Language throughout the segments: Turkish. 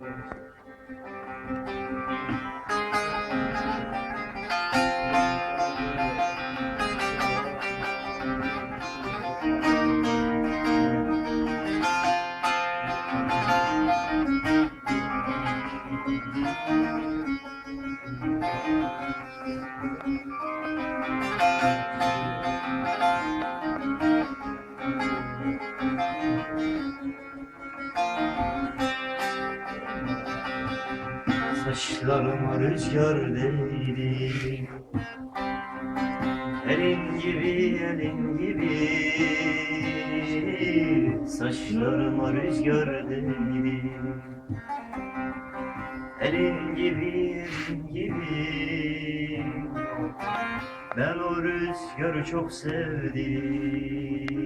Thank you. Saçlarıma rüzgar değdi. Elin gibi elin gibi. Saçlarıma rüzgar değdi. Elin gibi elin gibi. Ben o rüzgarı çok sevdim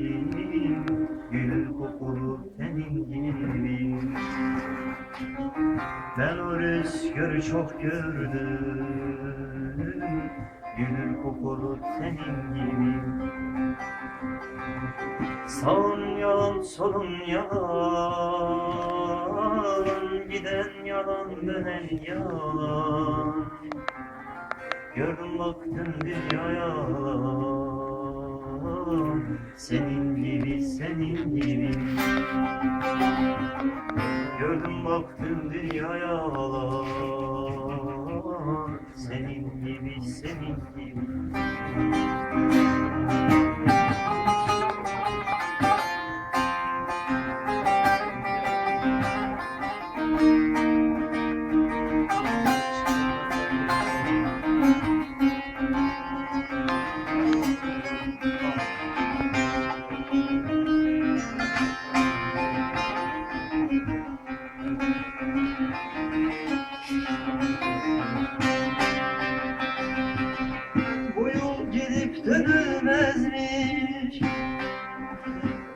ben o rüzgarı çok gördüm. Gül kokulu senin gibi. Sağın yalan solun yalan. Giden yalan dönen yalan. Gördüm baktım dünya yalan Senin gibi senin gibi. Gördüm baktım dünya yalan Senin gibi senin gibi dönülmezmiş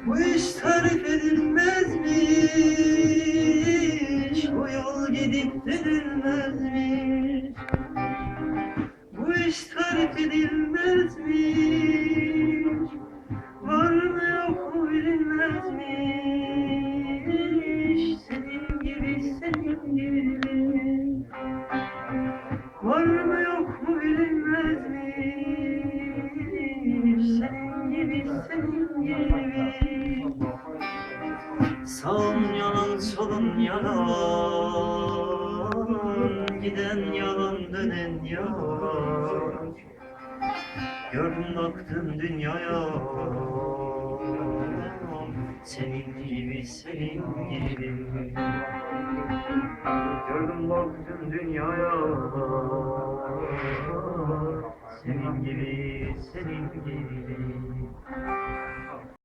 Bu iş tarif edilmezmiş. Bu yol gidip dönülmezmiş. Bu iş tarif edilmezmiş Sağın yalan solun yalan Giden yalan dönen yalan. Gördüm baktım dünyaya. Senin gibi senin gibi. Gördüm baktım dünyaya. Senin gibi, senin gibi